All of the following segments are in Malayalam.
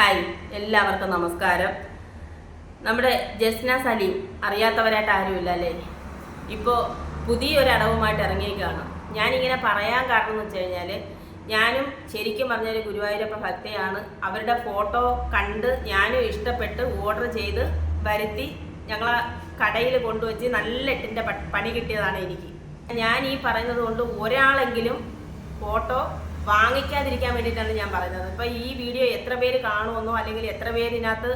ഹായ് എല്ലാവർക്കും നമസ്കാരം. നമ്മുടെ ജസ്ന സലീം അറിയാത്തവരായിട്ട് ആരുമില്ല അല്ലേ ഇപ്പോൾ പുതിയൊരു അടവുമായിട്ട് ഇറങ്ങിയേക്കാണ് ഞാനിങ്ങനെ പറയാൻ കാരണം എന്ന് വെച്ച് കഴിഞ്ഞാൽ ഞാനും ശരിക്കും പറഞ്ഞൊരു ഗുരുവായൂരപ്പ ഭക്തയാണ്. അവരുടെ ഫോട്ടോ കണ്ട് ഞാനും ഇഷ്ടപ്പെട്ട് ഓർഡർ ചെയ്ത് വരുത്തി ഞങ്ങളെ കടയിൽ കൊണ്ടുവച്ച് നല്ല എട്ടിന്റെ പണി കിട്ടിയതാണ് എനിക്ക്. ഞാൻ ഈ പറയുന്നത് കൊണ്ട് ഒരാളെങ്കിലും ഫോട്ടോ വാങ്ങിക്കാതിരിക്കാൻ വേണ്ടിയിട്ടാണ് ഞാൻ പറയുന്നത്. ഇപ്പൊ ഈ വീഡിയോ എത്ര പേര് കാണുമെന്നോ അല്ലെങ്കിൽ എത്ര പേര് ഇതിനകത്ത്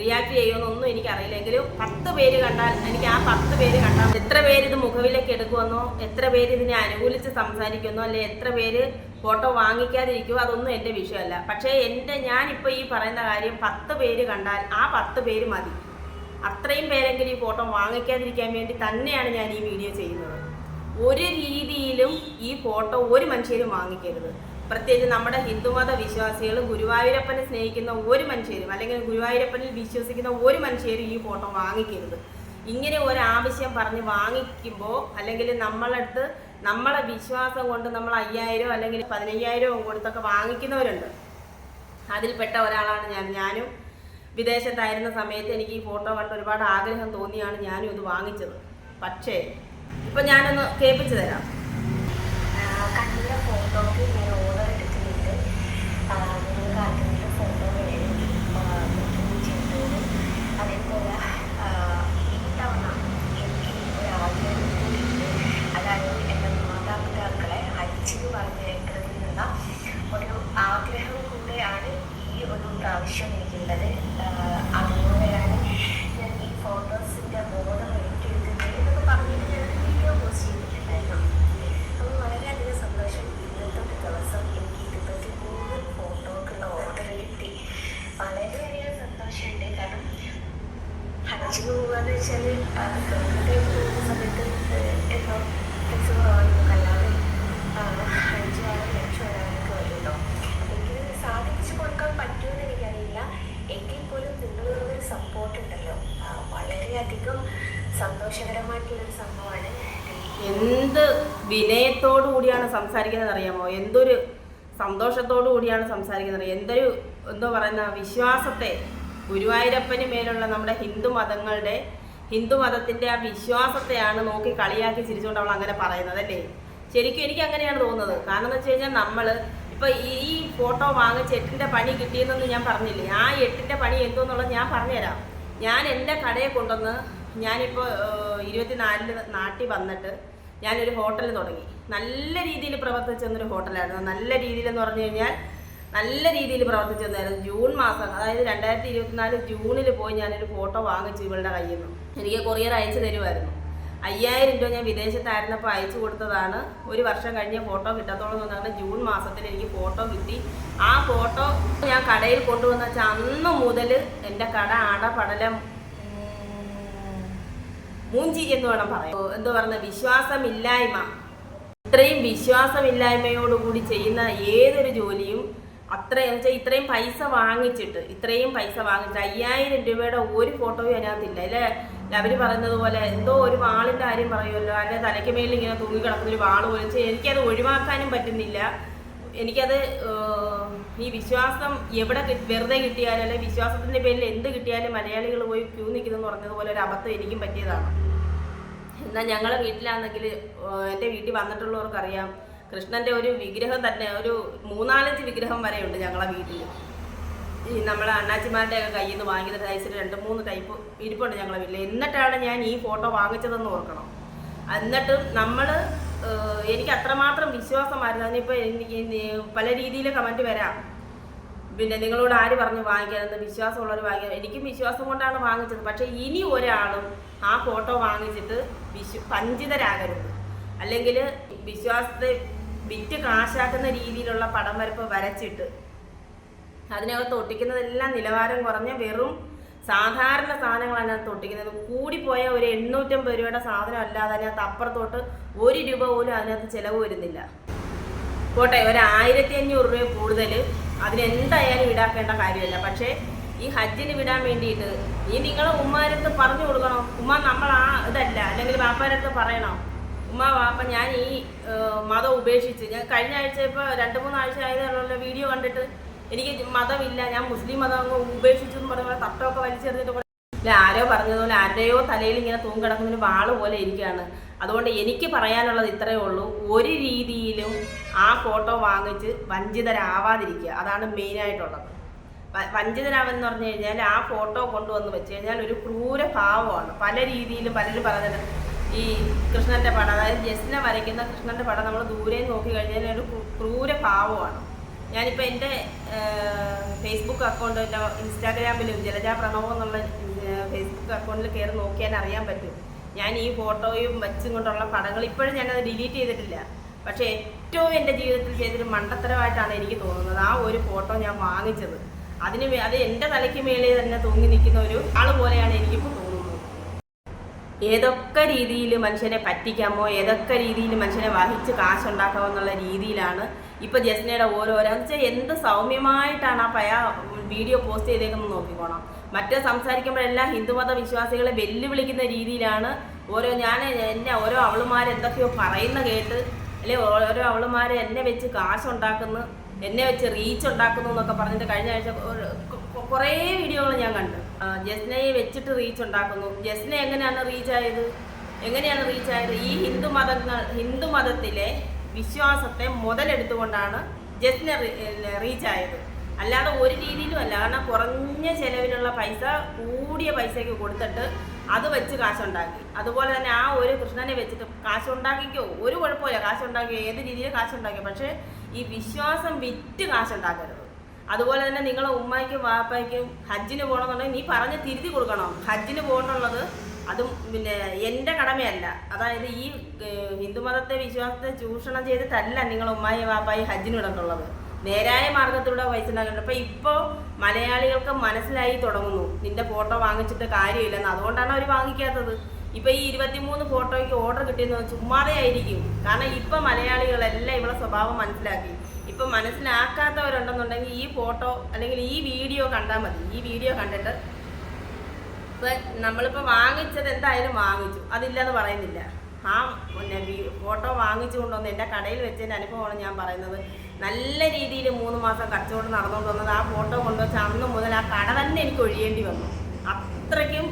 റിയാക്ട് ചെയ്യുമെന്നോ ഒന്നും എനിക്കറിയില്ല. എങ്കിലും പത്ത് പേര് കണ്ടാൽ എനിക്ക് ആ പത്ത് പേര് കണ്ടാൽ എത്ര പേര് ഇത് മുഖവിലേക്ക് എടുക്കുമെന്നോ എത്ര പേര് ഇതിനെ അനുകൂലിച്ച് സംസാരിക്കുമെന്നോ അല്ലെ എത്ര പേര് ഫോട്ടോ വാങ്ങിക്കാതിരിക്കുമോ അതൊന്നും എന്റെ വിഷയമല്ല. പക്ഷേ എന്റെ ഞാനിപ്പോൾ ഈ പറയുന്ന കാര്യം പത്ത് പേര് കണ്ടാൽ ആ പത്ത് പേര് മതി. അത്രയും പേരെങ്കിലും ഈ ഫോട്ടോ വാങ്ങിക്കാതിരിക്കാൻ വേണ്ടി തന്നെയാണ് ഞാൻ ഈ വീഡിയോ ചെയ്യുന്നത്. ഒരു രീതിയിലും ഈ ഫോട്ടോ ഒരു മനുഷ്യരും വാങ്ങിക്കരുത്. പ്രത്യേകിച്ച് നമ്മുടെ ഹിന്ദുമത വിശ്വാസികൾ ഗുരുവായൂരപ്പനെ സ്നേഹിക്കുന്ന ഒരു മനുഷ്യരും അല്ലെങ്കിൽ ഗുരുവായൂരപ്പനിൽ വിശ്വസിക്കുന്ന ഒരു മനുഷ്യരും ഈ ഫോട്ടോ വാങ്ങിക്കരുത്. ഇങ്ങനെ ഒരു ആവശ്യം പറഞ്ഞ് വാങ്ങിക്കുമ്പോൾ അല്ലെങ്കിൽ നമ്മളടുത്ത് നമ്മളെ വിശ്വാസം കൊണ്ട് നമ്മൾ അയ്യായിരം അല്ലെങ്കിൽ പതിനയ്യായിരം കൊടുത്തൊക്കെ വാങ്ങിക്കുന്നവരുണ്ട്. അതിൽപ്പെട്ട ഒരാളാണ് ഞാൻ. ഞാനും വിദേശത്തായിരുന്ന സമയത്ത് എനിക്ക് ഈ ഫോട്ടോ കണ്ട് ഒരുപാട് ആഗ്രഹം തോന്നിയാണ് ഞാനും ഇത് വാങ്ങിച്ചത്. പക്ഷേ ഇപ്പൊ ഞാനൊന്ന് കേൾപ്പിച്ചു തരാം. ആഗ്രഹം കൂടെയാണ് ഈ ഒരു പ്രാവശ്യം എനിക്കുള്ളത് അതുപോലെയാണ് ഞാൻ ഈ ഫോട്ടോസിന്റെ ബോർഡർ ഏറ്റെടുക്കുന്നത് എന്നൊക്കെ പറഞ്ഞിട്ട് ഞാൻ വീഡിയോ പോസ്റ്റ് ചെയ്തിട്ടുണ്ടായിരുന്നു അപ്പോൾ വളരെയധികം സന്തോഷം ഇന്നത്തെ ഒരു ദിവസം എനിക്ക് ഇരുപത്തി മൂന്ന് ഫോട്ടോക്കുള്ള ഓർഡർ കിട്ടി വളരെയധികം സന്തോഷമുണ്ട് കാരണം ഹജ്ജിന് പോകാന്ന് സാധിച്ചു ഒരു സപ്പോർട്ട് ഉണ്ടല്ലോ. എന്ത് വിനയത്തോടു കൂടിയാണ് സംസാരിക്കുന്നത് അറിയാമോ? എന്തൊരു സന്തോഷത്തോടു കൂടിയാണ് സംസാരിക്കുന്നത് എന്തൊരു എന്തോ പറയുന്ന വിശ്വാസത്തെ ഗുരുവായൂരപ്പന് മേലുള്ള നമ്മുടെ ഹിന്ദു മതങ്ങളുടെ ഹിന്ദു മതത്തിന്റെ ആ വിശ്വാസത്തെയാണ് നോക്കി കളിയാക്കി ചിരിച്ചുകൊണ്ട് അവൾ അങ്ങനെ പറയുന്നത് അല്ലേ? ശരിക്കും എനിക്ക് അങ്ങനെയാണ് തോന്നുന്നത്. കാരണം എന്ന് വെച്ച് കഴിഞ്ഞാൽ നമ്മൾ ഇപ്പൊ ഈ ഫോട്ടോ വാങ്ങിച്ച് എട്ടിന്റെ പണി കിട്ടിയെന്നൊന്ന് ഞാൻ പറഞ്ഞില്ലേ? ആ എട്ടിന്റെ പണി എന്തോന്നുള്ളത് ഞാൻ പറഞ്ഞുതരാം. ഞാൻ എന്റെ കടയെ കൊണ്ടുവന്ന് ഞാനിപ്പോൾ ഇരുപത്തിനാലിന് നാട്ടിൽ വന്നിട്ട് ഞാനൊരു ഹോട്ടൽ തുടങ്ങി. നല്ല രീതിയിൽ പ്രവർത്തിച്ചു ഒരു ഹോട്ടലായിരുന്നു. നല്ല രീതിയിൽ എന്ന് പറഞ്ഞു കഴിഞ്ഞാൽ നല്ല രീതിയിൽ പ്രവർത്തിച്ചു വന്നായിരുന്നു ജൂൺ മാസം അതായത് രണ്ടായിരത്തി ഇരുപത്തിനാല് ജൂണിൽ പോയി ഞാനൊരു ഫോട്ടോ വാങ്ങിച്ചു ഇവളുടെ കയ്യിൽ നിന്ന് എനിക്ക് കൊറിയർ അയച്ചു തരുമായിരുന്നു. അയ്യായിരം രൂപ ഞാൻ വിദേശത്തായിരുന്നപ്പോൾ അയച്ചു കൊടുത്തതാണ്. ഒരു വർഷം കഴിഞ്ഞ ഫോട്ടോ കിട്ടത്തോളം എന്നാണ് ജൂൺ മാസത്തിൽ എനിക്ക് ഫോട്ടോ കിട്ടി. ആ ഫോട്ടോ ഞാൻ കടയിൽ കൊണ്ടുവന്ന വെച്ചാൽ അന്ന് മുതൽ എന്റെ കട അടപടലം പടലം മൂഞ്ചി എന്ന് വേണം പറയാം എന്തു പറഞ്ഞ? വിശ്വാസമില്ലായ്മ. ഇത്രയും വിശ്വാസമില്ലായ്മയോടുകൂടി ചെയ്യുന്ന ഏതൊരു ജോലിയും അത്രയും വെച്ചാൽ ഇത്രയും പൈസ വാങ്ങിച്ചിട്ട് ഇത്രയും പൈസ വാങ്ങിച്ചിട്ട് അയ്യായിരം രൂപയുടെ ഒരു ഫോട്ടോയും അതിനകത്തില്ല അല്ലേ? അവർ പറയുന്നത് പോലെ എന്തോ ഒരു വാളിന്റെ കാര്യം പറയുമല്ലോ. അല്ലെ തലയ്ക്ക് മേലിൽ ഇങ്ങനെ തൂങ്ങി കിടക്കുന്ന ഒരു വാൾ പോലെ. എനിക്കത് ഒഴിവാക്കാനും പറ്റുന്നില്ല. എനിക്കത് ഈ വിശ്വാസം എവിടെ വെറുതെ കിട്ടിയാലും അല്ലെങ്കിൽ വിശ്വാസത്തിന്റെ പേരിൽ എന്ത് കിട്ടിയാലും മലയാളികൾ പോയി ക്യൂ നിൽക്കുന്നു പറഞ്ഞതുപോലെ ഒരു അബദ്ധം എനിക്കും പറ്റിയതാണ്. എന്നാൽ ഞങ്ങളെ വീട്ടിലാണെങ്കിൽ എന്റെ വീട്ടിൽ വന്നിട്ടുള്ളവർക്കറിയാം കൃഷ്ണന്റെ ഒരു വിഗ്രഹം തന്നെ ഒരു മൂന്നാലഞ്ച് വിഗ്രഹം വരെയുണ്ട് ഞങ്ങളെ വീട്ടിൽ. ഈ നമ്മളെ അണ്ണാച്ചിമാരുടെ ഒക്കെ കയ്യിൽ നിന്ന് വാങ്ങിയ സൈസിൽ രണ്ട് മൂന്ന് ടൈപ്പ് ഇരിപ്പുണ്ട് ഞങ്ങളെ വീട്ടിൽ എന്നിട്ടാണ് ഞാൻ ഈ ഫോട്ടോ വാങ്ങിച്ചതെന്ന് ഓർക്കണം. എന്നിട്ടും നമ്മൾ എനിക്ക് അത്രമാത്രം വിശ്വാസമായിരുന്നു. അതിനിപ്പോൾ എനിക്ക് പല രീതിയിൽ കമന്റ് വരാം. പിന്നെ നിങ്ങളോട് ആര് പറഞ്ഞു വാങ്ങിക്കാനെന്ന് വിശ്വാസമുള്ളവർ വാങ്ങിക്കാൻ എനിക്കും വിശ്വാസം കൊണ്ടാണ് വാങ്ങിച്ചത്. പക്ഷേ ഇനി ഒരാളും ആ ഫോട്ടോ വാങ്ങിച്ചിട്ട് വിശ്വ പഞ്ചിതരാകരുത് അല്ലെങ്കിൽ വിശ്വാസത്തെ വിറ്റ് കാശാക്കുന്ന രീതിയിലുള്ള പടം വരപ്പ് വരച്ചിട്ട് അതിനകത്ത് ഒട്ടിക്കുന്നതെല്ലാം നിലവാരം കുറഞ്ഞ വെറും സാധാരണ സാധനങ്ങളാണ് അതിനകത്ത് ഒട്ടിക്കുന്നത്. കൂടിപ്പോയ ഒരു എണ്ണൂറ്റമ്പത് രൂപയുടെ സാധനം അല്ലാതെ അതിനകത്ത് അപ്പുറത്തോട്ട് ഒരു രൂപ പോലും അതിനകത്ത് ചിലവ് വരുന്നില്ല. പോട്ടെ ഒരു ആയിരത്തി അഞ്ഞൂറ് രൂപ കൂടുതൽ അതിനെന്തായാലും ഈടാക്കേണ്ട കാര്യമല്ല. പക്ഷേ ഈ ഹജ്ജിന് വിടാൻ വേണ്ടിയിട്ട് ഈ നിങ്ങൾ ഉമ്മാരടുത്ത് പറഞ്ഞു കൊടുക്കണം. ഉമ്മ നമ്മൾ ആ ഇതല്ല അല്ലെങ്കിൽ വാപ്പാരടുത്ത് പറയണം. ഉമ്മ വാപ്പ ഞാൻ ഈ മതം ഉപേക്ഷിച്ച്. ഞാൻ കഴിഞ്ഞ ആഴ്ച ഇപ്പോൾ രണ്ട് മൂന്ന് ആഴ്ച ആയതുള്ള വീഡിയോ കണ്ടിട്ട്? എനിക്ക് മതമില്ല ഞാൻ മുസ്ലിം മതം അങ്ങ് ഉപേക്ഷിച്ചു പറയുമ്പോൾ തട്ടമൊക്കെ വലിച്ചെറിഞ്ഞിട്ട് ആരോ പറഞ്ഞതുപോലെ ആരുടെയോ തലയിൽ ഇങ്ങനെ തൂങ്ങിക്കിടക്കുന്നൊരു വാൾ പോലെ ഇരിക്കുകയാണ്. അതുകൊണ്ട് എനിക്ക് പറയാനുള്ളത് ഇത്രയേ ഉള്ളൂ. ഒരു രീതിയിലും ആ ഫോട്ടോ വാങ്ങിച്ച് വഞ്ചിതരാവാതിരിക്കുക. അതാണ് മെയിനായിട്ടുള്ളത് വഞ്ചിതരാവെന്ന് പറഞ്ഞു കഴിഞ്ഞാൽ ആ ഫോട്ടോ കൊണ്ടുവന്ന് വെച്ച് കഴിഞ്ഞാൽ ഒരു ക്രൂര ഭാവമാണ് പല രീതിയിലും പലരും പറഞ്ഞത് ഈ കൃഷ്ണന്റെ പടം. അതായത് ജസ്ന വരയ്ക്കുന്ന കൃഷ്ണന്റെ പടം നമ്മൾ ദൂരെ നോക്കി കഴിഞ്ഞാൽ ഒരു ക്രൂ- ക്രൂര ഭാവമാണ് ഞാനിപ്പോൾ എന്റെ ഫേസ്ബുക്ക് അക്കൗണ്ട് ഇൻസ്റ്റാഗ്രാമിലും ജലജ പ്രണവം എന്നുള്ള ഫേസ്ബുക്ക് അക്കൗണ്ടിൽ കയറി നോക്കിയാൽ അറിയാൻ പറ്റും. ഞാൻ ഈ ഫോട്ടോയും വെച്ചും കൊണ്ടുള്ള പടങ്ങൾ ഇപ്പോഴും ഞാനത് ഡിലീറ്റ് ചെയ്തിട്ടില്ല. പക്ഷേ ഏറ്റവും എന്റെ ജീവിതത്തിൽ ചെയ്തൊരു മണ്ടത്തരമായിട്ടാണ് എനിക്ക് തോന്നുന്നത് ആ ഒരു ഫോട്ടോ ഞാൻ വാങ്ങിച്ചത്. അതിന് അത് എന്റെ തലയ്ക്ക് മേളിൽ തന്നെ തൂങ്ങി നിൽക്കുന്ന ഒരു ആൾ പോലെയാണ് എനിക്കിപ്പോൾ തോന്നുന്നത് ഏതൊക്കെ രീതിയിൽ മനുഷ്യനെ പറ്റിക്കാമോ ഏതൊക്കെ രീതിയിൽ മനുഷ്യനെ വഹിച്ച് കാശുണ്ടാക്കാമോ എന്നുള്ള രീതിയിലാണ് ഇപ്പൊ ജസ്നയുടെ ഓരോരോ എന്ന് വെച്ചാൽ എന്ത് സൗമ്യമായിട്ടാണ് ആ പയ വീഡിയോ പോസ്റ്റ് ചെയ്തേക്കുന്നത് നോക്കിക്കോണം. മറ്റേ സംസാരിക്കുമ്പോഴെല്ലാം ഹിന്ദുമത വിശ്വാസികളെ വെല്ലുവിളിക്കുന്ന രീതിയിലാണ് ഓരോ ഞാൻ എന്നെ ഓരോ അവളുമാരെന്തൊക്കെയോ പറയുന്ന കേട്ട് അല്ലെ ഓരോ അവളുമാരെ എന്നെ വെച്ച് കാശുണ്ടാക്കുന്നു. എന്നെ വെച്ച് റീച്ച് ഉണ്ടാക്കുന്നു എന്നൊക്കെ പറഞ്ഞിട്ട് കഴിഞ്ഞ ആഴ്ച കുറേ വീഡിയോകൾ ഞാൻ കണ്ടു. ജസ്നയെ വെച്ചിട്ട് റീച്ച് ഉണ്ടാക്കുന്നു. ജസ്ന എങ്ങനെയാണ് റീച്ച് ആയത്? എങ്ങനെയാണ് റീച്ച് ആയത്? ഈ ഹിന്ദു മതങ്ങൾ ഹിന്ദു മതത്തിലെ വിശ്വാസത്തെ മുതലെടുത്തുകൊണ്ടാണ് ജസ്ന റീച്ച് ആയത്. അല്ലാതെ ഒരു രീതിയിലും അല്ല. കാരണം കുറഞ്ഞ ചെലവിലുള്ള പൈസ കൂടിയ പൈസയ്ക്ക് കൊടുത്തിട്ട് അത് വെച്ച് കാശുണ്ടാക്കി. അതുപോലെ തന്നെ ആ ഒരു കൃഷ്ണനെ വെച്ചിട്ട് കാശുണ്ടാക്കിക്കോ. ഒരു കുഴപ്പമില്ല കാശുണ്ടാക്കിയോ. ഏത് രീതിയിൽ കാശുണ്ടാക്കിയോ. പക്ഷേ ഈ വിശ്വാസം വിറ്റ് കാശുണ്ടാക്കരുത്. അതുപോലെ തന്നെ നിങ്ങളെ ഉമ്മയ്ക്കും വാപ്പയ്ക്കും ഹജ്ജിന് പോകണമെന്നുണ്ടെങ്കിൽ നീ പറഞ്ഞ് തിരുത്തി കൊടുക്കണം. ഹജ്ജിന് പോകണമെന്നുള്ളത് അതും പിന്നെ എന്റെ കടമയല്ല. അതായത് ഈ ഹിന്ദുമതത്തെ വിശ്വാസത്തെ ചൂഷണം ചെയ്തിട്ടല്ല നിങ്ങൾ ഉമ്മായി വാപ്പായി ഹജ്ജിന് വിടണ്ടുള്ളത് നേരായ മാർഗത്തിലൂടെ പൈസ ഉണ്ടാക്കുന്നുണ്ട് അപ്പം ഇപ്പോൾ മലയാളികൾക്ക് മനസ്സിലായി തുടങ്ങുന്നു. നിന്റെ ഫോട്ടോ വാങ്ങിച്ചിട്ട് കാര്യമില്ലെന്ന്. അതുകൊണ്ടാണ് അവർ വാങ്ങിക്കാത്തത്. ഇപ്പൊ ഈ ഇരുപത്തിമൂന്ന് ഫോട്ടോയ്ക്ക് ഓർഡർ കിട്ടിയെന്ന് ചുമ്മാതെ ആയിരിക്കും കാരണം ഇപ്പൊ മലയാളികളെല്ലാം ഇവിടെ സ്വഭാവം മനസ്സിലാക്കി. ഇപ്പൊ മനസ്സിലാക്കാത്തവരുണ്ടെന്നുണ്ടെങ്കിൽ ഈ ഫോട്ടോ അല്ലെങ്കിൽ ഈ വീഡിയോ കണ്ടാൽ മതി. ഈ വീഡിയോ കണ്ടിട്ട് ഇപ്പൊ നമ്മളിപ്പോ വാങ്ങിച്ചത് എന്തായാലും വാങ്ങിച്ചു. അതില്ലെന്ന് പറയുന്നില്ല. ആ പിന്നെ ഫോട്ടോ വാങ്ങിച്ചു കൊണ്ടുവന്ന് എന്റെ കടയിൽ വെച്ചതിന്റെ അനുഭവമാണ് ഞാൻ പറയുന്നത്. നല്ല രീതിയിൽ മൂന്ന് മാസം കച്ചവടം നടന്നുകൊണ്ട് വന്നത് ആ ഫോട്ടോ കൊണ്ടുവച്ച് അന്ന് മുതൽ ആ കട തന്നെ എനിക്ക് ഒഴിയേണ്ടി വന്നു. അത്രയ്ക്കും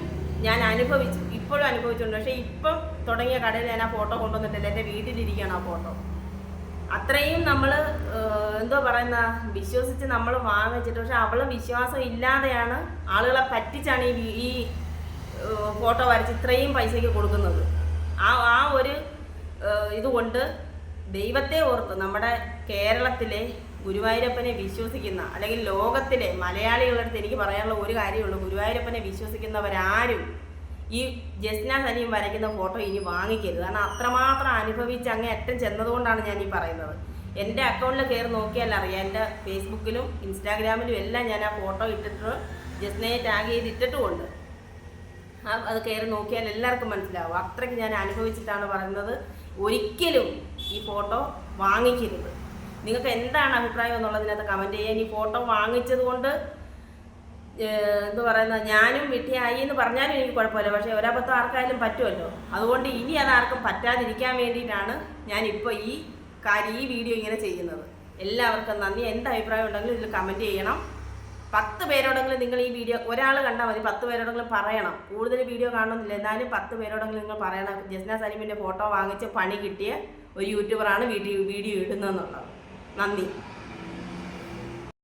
ഞാൻ അനുഭവിച്ചു. ഇപ്പോഴും അനുഭവിച്ചിട്ടുണ്ട്. പക്ഷേ ഇപ്പം തുടങ്ങിയ കടയിൽ ഞാൻ ആ ഫോട്ടോ കൊണ്ടുവന്നിട്ടില്ല. എന്റെ വീട്ടിലിരിക്കുകയാണ് ആ ഫോട്ടോ. അത്രയും നമ്മൾ എന്തോ പറയുന്ന വിശ്വസിച്ച് നമ്മൾ വാങ്ങിച്ചിട്ട് പക്ഷെ അവൾ വിശ്വാസം ഇല്ലാതെയാണ് ആളുകളെ പറ്റിച്ചാണ് ഈ ഈ ഫോട്ടോ വരച്ച് ഇത്രയും പൈസയ്ക്ക് കൊടുക്കുന്നത്. ആ ആ ഒരു ഇതുകൊണ്ട് ദൈവത്തെ ഓർത്ത് നമ്മുടെ കേരളത്തിലെ ഗുരുവായൂരപ്പനെ വിശ്വസിക്കുന്ന അല്ലെങ്കിൽ ലോകത്തിലെ മലയാളികളുടെ അടുത്ത് എനിക്ക് പറയാനുള്ള ഒരു കാര്യമുള്ളൂ. ഗുരുവായൂരപ്പനെ വിശ്വസിക്കുന്നവരാരും ഈ ജസ്ന സലീം വരയ്ക്കുന്ന ഫോട്ടോ ഇനി വാങ്ങിക്കരുത്. കാരണം അത്രമാത്രം അനുഭവിച്ച് അങ്ങേ അറ്റം ചെന്നതുകൊണ്ടാണ് ഞാൻ ഈ പറയുന്നത്. എന്റെ അക്കൗണ്ടിൽ കയറി നോക്കിയാൽ അറിയാം. എന്റെ ഫേസ്ബുക്കിലും ഇൻസ്റ്റാഗ്രാമിലും എല്ലാം ഞാൻ ആ ഫോട്ടോ ഇട്ടിട്ട് ജസ്നയെ ടാഗ് ചെയ്ത് ഇട്ടിട്ടുമുണ്ട്. ആ അത് കയറി നോക്കിയാൽ എല്ലാവർക്കും മനസ്സിലാവും. അത്രയ്ക്ക് ഞാൻ അനുഭവിച്ചിട്ടാണ് പറയുന്നത്. ഒരിക്കലും ഈ ഫോട്ടോ വാങ്ങിക്കരുത്. നിങ്ങൾക്ക് എന്താണ് അഭിപ്രായം എന്നുള്ളതിനകത്ത് കമന്റ് ചെയ്യാൻ ഈ ഫോട്ടോ വാങ്ങിച്ചത് കൊണ്ട് ഏഹ്, എന്ത് പറയുന്ന ഞാനും വിട്ടിയായി എന്ന് പറഞ്ഞാലും എനിക്ക് കുഴപ്പമില്ല. പക്ഷേ ഒരബദ്ധം ആർക്കായാലും പറ്റുമല്ലോ. അതുകൊണ്ട് ഇനി അത് ആർക്കും പറ്റാതിരിക്കാൻ വേണ്ടിയിട്ടാണ് ഞാനിപ്പോൾ ഈ കാര്യം ഈ വീഡിയോ ഇങ്ങനെ ചെയ്യുന്നത്. എല്ലാവർക്കും നന്ദി. എന്ത് അഭിപ്രായം ഉണ്ടെങ്കിലും ഇതിൽ കമന്റ് ചെയ്യണം. പത്ത് പേരോടെങ്കിലും നിങ്ങൾ ഈ വീഡിയോ ഒരാൾ കണ്ടാൽ മതി. പത്ത് പേരോടെങ്കിലും പറയണം. കൂടുതൽ വീഡിയോ കാണണമെന്നില്ല. എന്നാലും പത്ത് പേരോടെങ്കിലും നിങ്ങൾ പറയണം. ജസ്ന സലീമിന്റെ ഫോട്ടോ വാങ്ങിച്ച് പണി കിട്ടിയ ഒരു യൂട്യൂബറാണ് വീഡിയോ വീഡിയോ ഇടുന്നതെന്നുള്ളത്. നന്ദി.